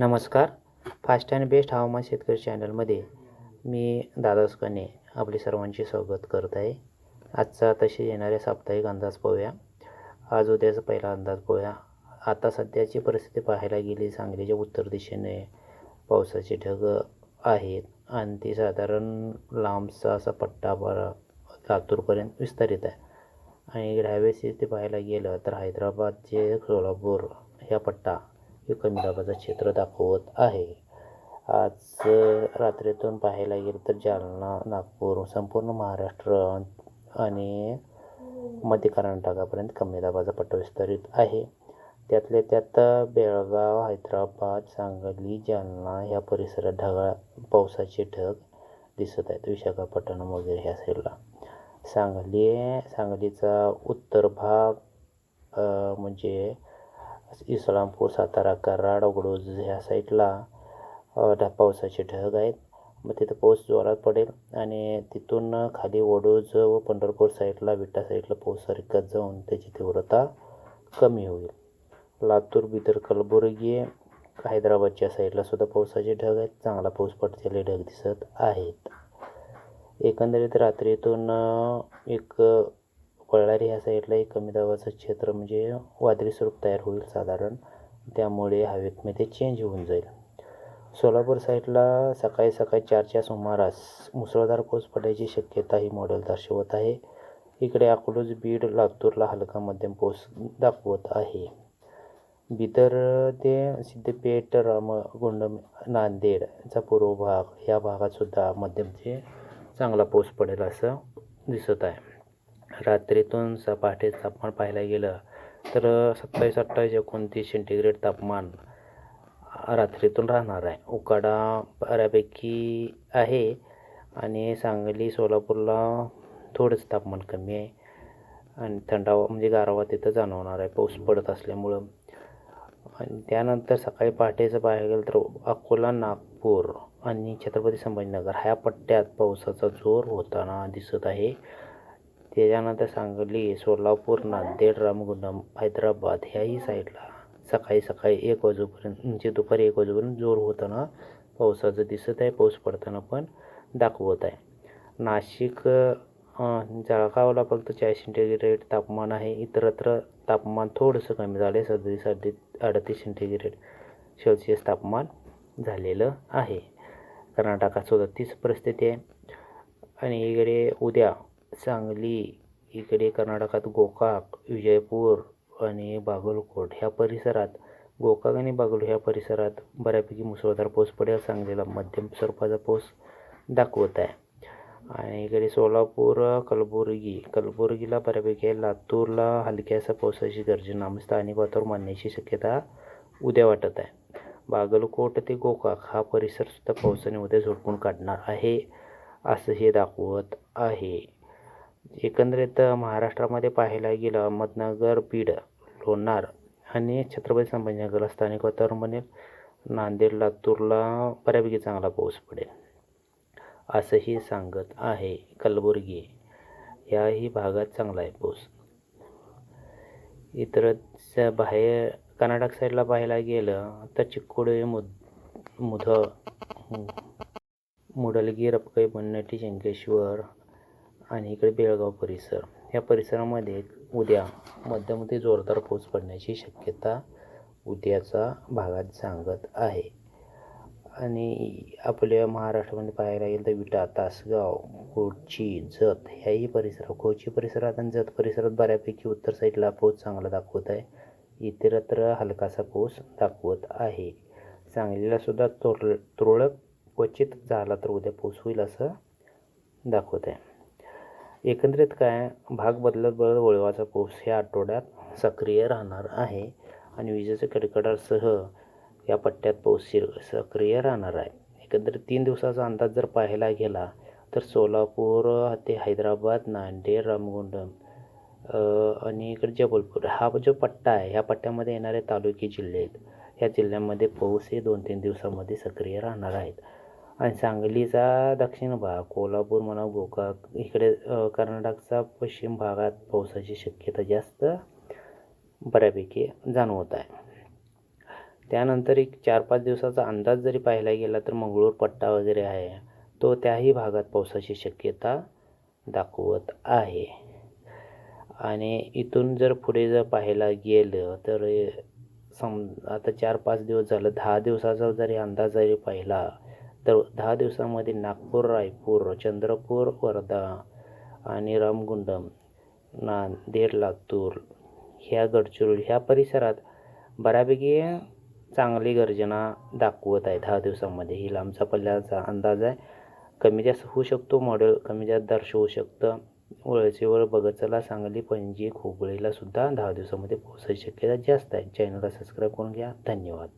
नमस्कार. Fast and best हवामान शेतकरी चॅनलमध्ये मी दादा सुकाने आपले सर्वांचे स्वागत करत आहे. आजचा तसे येणाऱ्या साप्ताहिक अंदाज पाहूया. आज उद्याचा पहिला अंदाज पाहूया. आता सध्याची परिस्थिती पाहायला गेली सांगलीच्या उत्तर दिशेने पावसाचे ढग आहेत आणि ती साधारण लांबचा असा पट्टा बरा लातूरपर्यंत विस्तारित आहे. आणि ह्यावेळेस इथे पाहायला गेलं तर हैदराबादचे सोलापूर ह्या पट्टा हे कमी दाबाचं क्षेत्र दाखवत आहे. आज रात्रीतून पाहायला गेलं तर जालना नागपूर संपूर्ण महाराष्ट्र आणि मध्य कर्नाटकापर्यंत कमी दाबाचा पट्टा विस्तारित आहे. त्यातल्या त्यात बेळगाव हैदराबाद सांगली जालना ह्या परिसरात ढगाळ पावसाचे ढग दिसत आहेत. विशाखापट्टणम वगैरे ह्या साईडला. सांगली सांगलीचा उत्तर भाग म्हणजे इस्लामपूर सातारा कराड ओगडूज ह्या साईडला ढ पावसाचे ढग आहेत. मग तिथं पाऊस जोरात पडेल आणि तिथून खाली वडोज व पंढरपूर साईडला विटा साईडला पाऊस सरकत जाऊन त्याची तीव्रता कमी होईल. लातूर बिदर कलबुर्गी हैदराबादच्या साईडला सुद्धा पावसाचे ढग आहेत. चांगला पाऊस पडलेले ढग दिसत आहेत. एकंदरीत रात्रीतून एक पळणारी ह्या साईडला एक कमी दाबाचं क्षेत्र म्हणजे वादळी स्वरूप तयार होईल साधारण. त्यामुळे हवेतमध्ये चेंज होऊन जाईल. सोलापूर साईडला सकाळी सकाळी चारच्या सुमारास मुसळधार पाऊस पडायची शक्यता ही मॉडेल दर्शवत आहे. इकडे अकलूज बीड लातूरला हलका मध्यम पाऊस दाखवत आहे. बिदर ते सिद्धपेठ रामगुंड नांदेडचा पूर्व भाग ह्या भागातसुद्धा मध्यम ते चांगला पाऊस पडेल असं दिसत आहे. रात्रीतून स पहाटे तापमान पाहायला गेलं तर सत्तावीस अठ्ठावीस एकोणतीस सेंटीग्रेड तापमान रात्रीतून राहणार आहे. उकाडा बऱ्यापैकी आहे आणि सांगली सोलापूरला थोडंच तापमान कमी आहे. आणि थंडावा म्हणजे गारवा तिथं जाणवणार आहे. पाऊस पडत असल्यामुळं. आणि त्यानंतर सकाळी पहाटेचं पाहायला गेलं तर अकोला नागपूर आणि छत्रपती संभाजीनगर ह्या पट्ट्यात पावसाचा जोर होताना दिसत आहे. त्याच्यानंतर सांगली सोलापूर नांदेड रामगुंडम हैदराबाद ह्याही साईडला. सकाळी सकाळी एक वाजूपर्यंत म्हणजे दुपारी एक वाजूपर्यंत जोर होताना पावसाचं दिसत आहे पाऊस पडताना पण दाखवत आहे. नाशिक जळगावला फक्त चाळीस सेंटीग्रेड तापमान आहे. इतरत्र तापमान थोडंसं कमी झालं आहे सदतीस अडतीस अडतीस सेंटीग्रेड सेल्सिअस तापमान झालेलं आहे. कर्नाटकात सुद्धा तीच परिस्थिती आहे. आणि इकडे उद्या सांगली इकडे कर्नाटकात गोकाक विजयपूर आणि बागलकोट ह्या परिसरात गोकाक आणि बागल ह्या परिसरात बऱ्यापैकी मुसळधार पाऊस पडेल सांगलीला. मध्यम स्वरूपाचा पाऊस दाखवत आहे. आणि इकडे सोलापूर कलबुर्गी कलबुर्गीला बऱ्यापैकी आहे. लातूरला हलक्याचा पावसाची गर्जना स्थानिक वातावरण मानण्याची शक्यता उद्या वाटत आहे. बागलकोट ते गोकाक हा परिसरसुद्धा पावसाने उद्या झोडपून काढणार आहे असं हे दाखवत आहे. एकंदरीत महाराष्ट्रामध्ये पाहायला गेलं अहमदनगर बीड लोणार आणि छत्रपती संभाजीनगरला स्थानिक वातावरण बनेल. नांदेड लातूरला बऱ्यापैकी चांगला पाऊस पडेल असंही सांगत आहे कलबुर्गी. याही भागात चांगला आहे पाऊस. इतरच्या बाहेर कर्नाटक साईडला पाहायला गेलं तर चिक्कोडी मुद मुध मुडलगी रपकई पन्नटी शंकेश्वर आणि इकडे बेळगाव परिसर. या परिसरामध्ये उद्या मध्यमध्ये जोरदार पाऊस पडण्याची शक्यता उद्याचा भागात सांगत आहे. आणि आपल्या महाराष्ट्रामध्ये पाहायला गेलं तर विटा तासगाव कोची जत ह्याही परिसरात कोची परिसरात आणि जत परिसरात बऱ्यापैकी उत्तर साईडला पाऊस चांगला दाखवत आहे. इतरत्र हलकासा पाऊस दाखवत आहे. सांगलीला सुद्धा तुर तुरळक क्वचित झाला तर उद्या पाऊस होईल असं दाखवत आहे. एकंदरीत काय भाग बदलत बदलत वळवाचा पाऊस ह्या आठवड्यात सक्रिय राहणार आहे आणि विजेच्या कडकडासह या पट्ट्यात पाऊस शिर सक्रिय राहणार आहे. एकंदरीत तीन दिवसाचा अंदाज जर पाहायला गेला तर सोलापूर ते हैदराबाद नांदेड रामगुंडम आणि इकडे जबलपूर हा जो पट्टा आहे ह्या पट्ट्यामध्ये येणारे तालुके जिल्हे आहेत. ह्या जिल्ह्यांमध्ये पाऊस हे दोन तीन दिवसामध्ये सक्रिय राहणार आहेत. आणि सांगलीचा दक्षिण भाग कोल्हापूर म्हणा गोकाक इकडे कर्नाटकचा पश्चिम भागात पावसाची शक्यता जास्त बऱ्यापैकी जाणवत आहे. त्यानंतर एक चार पाच दिवसाचा अंदाज जरी पाहायला गेला तर मंगळूर पट्टा वगैरे आहे. तो त्याही भागात पावसाची शक्यता दाखवत आहे. आणि इथून जर पुढे जर पाहायला गेलं तर सम आता चार पाच दिवस झालं दहा दिवसाचा जरी अंदाज जरी पाहिला तर दहा दिवसामध्ये नागपूर रायपूर चंद्रपूर वर्धा आणि रामगुंडम नांदेड लातूर ह्या गडचिरोली ह्या परिसरात बऱ्यापैकी चांगली गर्जना दाखवत आहे दहा दिवसामध्ये ही लांबचा पल्ल्याचा अंदाज आहे. कमी जास्त होऊ शकतो मॉडेल कमी जास्त दर्शवू शकतं. वळचेवर बघत चला सांगली पणजी खोबळीला सुद्धा दहा दिवसामध्ये पोहोचायची शक्यता जास्त आहे. चॅनलला सबस्क्राईब करून घ्या. धन्यवाद.